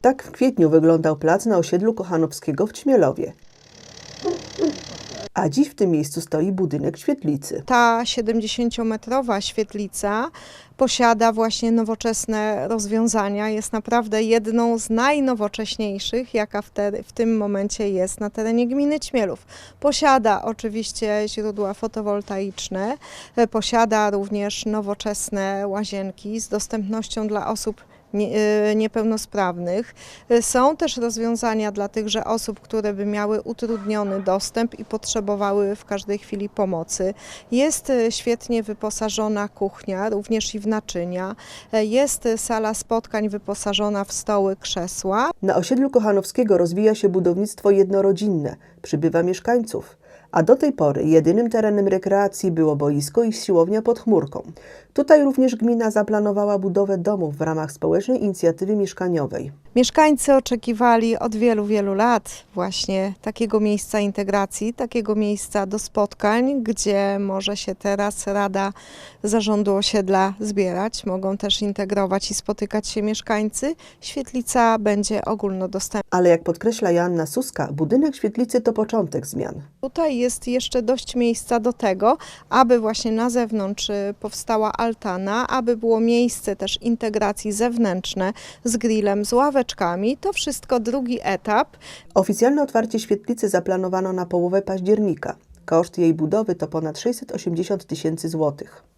Tak w kwietniu wyglądał plac na osiedlu Kochanowskiego w Ćmielowie. A dziś w tym miejscu stoi budynek świetlicy. Ta 70-metrowa świetlica posiada właśnie nowoczesne rozwiązania. Jest naprawdę jedną z najnowocześniejszych, jaka w, te, w tym momencie jest na terenie gminy Ćmielów. Posiada oczywiście źródła fotowoltaiczne, e, posiada również nowoczesne łazienki z dostępnością dla osób niepełnosprawnych. E, Są też rozwiązania dla tychże osób, które by miały utrudniony dostęp i potrzebowały w każdej chwili pomocy. Jest e, świetnie wyposażona kuchnia, również i w naczynia. E, Jest e, sala spotkań wyposażona w stoły, krzesła. Na osiedlu Kochanowskiego rozwija się budownictwo jednorodzinne, przybywa mieszkańców. A do tej pory jedynym terenem rekreacji było boisko i siłownia pod chmurką. Tutaj również gmina zaplanowała budowę domów w ramach społecznej inicjatywy mieszkaniowej. Mieszkańcy oczekiwali od wielu, wielu lat właśnie takiego miejsca integracji, takiego miejsca do spotkań, gdzie może się teraz Rada Zarządu Osiedla zbierać. Mogą też integrować i spotykać się mieszkańcy. Świetlica będzie ogólnodostępna. Ale jak podkreśla Joanna Suska, budynek świetlicy to początek zmian. Tutaj jest jeszcze dość miejsca do tego, aby właśnie na zewnątrz y, powstała altana, aby było miejsce też integracji zewnętrzne z grillem, z ławeczkami. To wszystko drugi etap. Oficjalne otwarcie świetlicy zaplanowano na połowę października. Koszt jej budowy to ponad 680 tysięcy złotych.